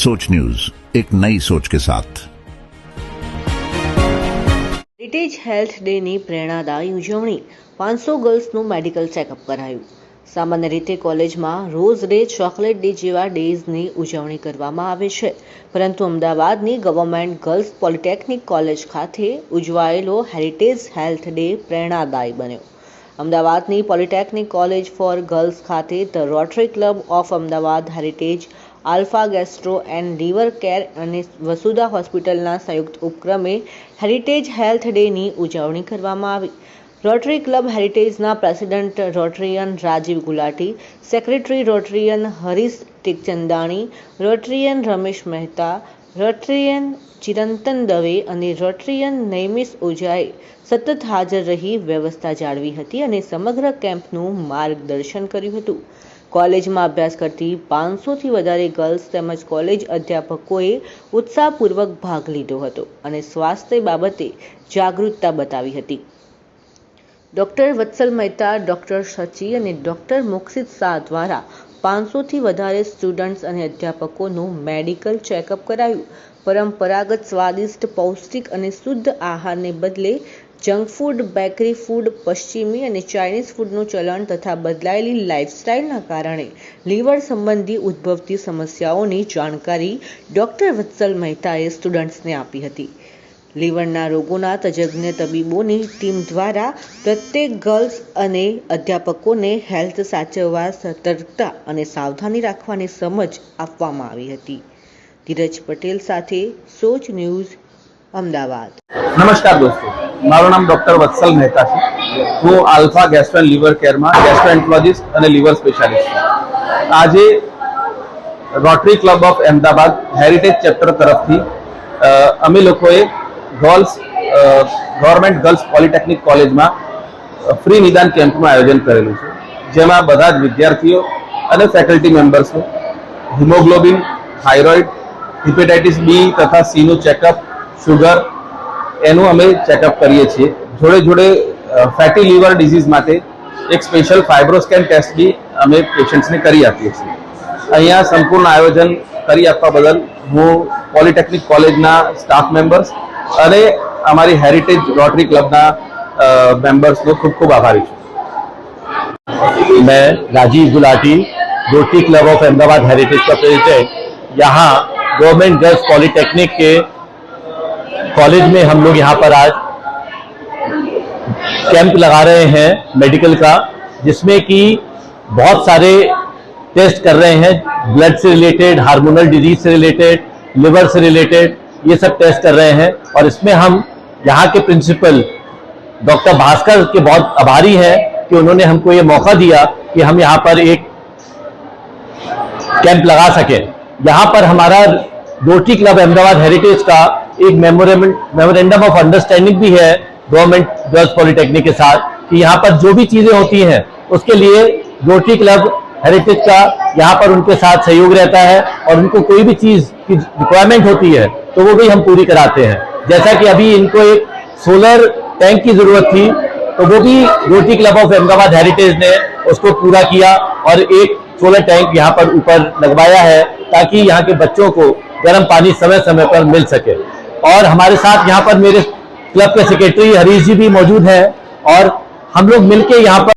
सोच न्यूज एक नई सोच के साथ હેરિટેજ હેલ્થ ડેની પ્રેરણાદાયી ઉજવણી પાંચસો ગર્લ્સનું મેડિકલ ચેકઅપ કરાયું સામાન્ય રીતે કોલેજમાં રોઝ ડે ચોકલેટ ડે જેવા ડેઝની ઉજવણી કરવામાં આવે છે પરંતુ અમદાવાદની ગવર્મેન્ટ ગર્લ્સ પોલિટેકનિક કોલેજ ખાતે ઉજવાયેલો હેરિટેજ હેલ્થ ડે પ્રેરણાદાયી બન્યો અમદાવાદની પોલિટેકનિક કોલેજ ફોર ગર્લ્સ ખાતે the Rotary Club of Ahmedabad Heritage alpha gastro and liver care અને વસુધા હોસ્પિટલના સંયુક્ત ઉપક્રમે હેરિટેજ હેલ્થ ડેની ઉજવણી કરવામાં આવી. Rotary club હેરિટેજના president rotarian Rajiv Gulati, secretary rotarian Harish Tikchandani, rotarian Ramesh Mehta, rotarian Chirantan Dave અને rotarian Naimish ઓઝાએ સતત હાજર રહી વ્યવસ્થા જાળવી હતી અને સમગ્ર કેમ્પનું માર્ગદર્શન કર્યું હતું. કોલેજમાં અભ્યાસ કરતી પાંચસોથી વધારે ગર્લ્સ તેમજ કોલેજ અધ્યાપકોએ ઉત્સાહપૂર્વક ભાગ લીધો હતો અને સ્વાસ્થ્ય બાબતે જાગૃતતા બતાવી હતી. ડૉક્ટર વત્સલ મહેતા, ડૉક્ટર સચી અને ડૉક્ટર મોક્ષિત શાહ દ્વારા પાંચસોથી વધારે સ્ટુડન્ટ્સ અને અધ્યાપકોનું મેડિકલ ચેકઅપ કરાયું. પરંપરાગત સ્વાદિષ્ટ, પૌષ્ટિક અને શુદ્ધ આહારને બદલે જંક ફૂડ, બેકરી ફૂડ, પશ્ચિમી અને ચાઇનીઝ ફૂડનું ચલણ તથા બદલાયેલી લાઇફસ્ટાઇલના કારણે લીવર સંબંધી ઉદ્ભવતી સમસ્યાઓની જાણકારી ડૉક્ટર વત્સલ મહેતાએ સ્ટુડન્ટ્સને આપી હતી. લીવરના રોગોના તજજ્ઞ તબીબોની ટીમ દ્વારા પ્રત્યેક ગર્લ્સ અને અધ્યાપકોને હેલ્થ સાચવવા સતર્કતા અને સાવધાની રાખવાની સમજ આપવામાં આવી હતી. ધીરજ પટેલ સાથે સોચ ન્યૂઝ અમદાવાદ. નમસ્કાર દોસ્તો. મારું નામ ડોક્ટર વત્સલ મહેતા છે. હું આલ્ફા ગેસ્ટ્રો એન્ડ લિવર કેરમાં ગેસ્ટ્રોએન્ટોલોજિસ્ટ અને લિવર સ્પેશિયાલિસ્ટ આજે rotary club of Ahmedabad heritage chapter તરફથી અમે લોકોએ ગર્લ્સ ગવર્મેન્ટ ગર્લ્સ પોલિટેકનિક કોલેજમાં ફ્રી નિદાન કેમ્પનું આયોજન કરેલું છે. જેમાં બધા જ વિદ્યાર્થીઓ અને ફેકલ્ટી મેમ્બર્સો હિમોગ્લોબિન, થાઇરોઇડ, હિપેટાઇટિસ બી તથા સીનું ચેકઅપ શુગર એનું અમે ચેકઅપ કરીએ છીએ જોડે જોડે ફેટી લીવર ડિઝીઝ માટે એક સ્પેશિયલ ફાઇબ્રોસ્કેન ટેસ્ટ બી અમે પેશન્ટ્સને કરી આપીએ છીએ અહીંયા સંપૂર્ણ આયોજન કરી આપવા બદલ હું પોલિટેકનિક કોલેજના સ્ટાફ મેમ્બર્સ અને અમારી હેરિટેજ રોટરી ક્લબના મેમ્બર્સનો ખૂબ ખૂબ આભારી છું मैं Rajiv Gulati Rotary Club of Ahmedabad Heritage का प्रेसिडेंट यहाँ गवर्नमेंट गर्ल्स पॉलिटेक्निक के कॉलेज में हम लोग यहाँ पर आज कैंप लगा रहे हैं मेडिकल का, जिसमें कि बहुत सारे टेस्ट कर रहे हैं, ब्लड से रिलेटेड, हार्मोनल डिज़ीज़ से रिलेटेड, लिवर से रिलेटेड, ये सब टेस्ट कर रहे हैं। और इसमें हम यहाँ के प्रिंसिपल डॉक्टर भास्कर के बहुत आभारी हैं कि उन्होंने हमको ये मौका दिया कि हम यहाँ पर एक कैंप लगा सके। यहाँ पर हमारा रोटरी क्लब अहमदाबाद हेरिटेज का एक मेमोरेंडम ऑफ़ अंडरस्टैंडिंग भी है गवर्नमेंट गर्ल्स पॉलिटेक्निक के साथ कि यहाँ पर जो भी चीज़ें होती हैं, उसके लिए रोटरी क्लब हेरिटेज का यहाँ पर उनके साथ सहयोग रहता है और उनको कोई भी चीज़ की रिक्वायरमेंट होती है तो वो भी हम पूरी कराते हैं। जैसा कि अभी इनको एक सोलर टैंक की ज़रूरत थी तो वो भी rotary club of Ahmedabad heritage ने उसको पूरा किया और एक सोलर टैंक यहाँ पर ऊपर लगवाया है ताकि यहाँ के बच्चों को गर्म पानी समय समय पर मिल सके। और हमारे साथ यहाँ पर मेरे क्लब के सेक्रेटरी हरीश जी भी मौजूद हैं और हम लोग मिलके यहाँ पर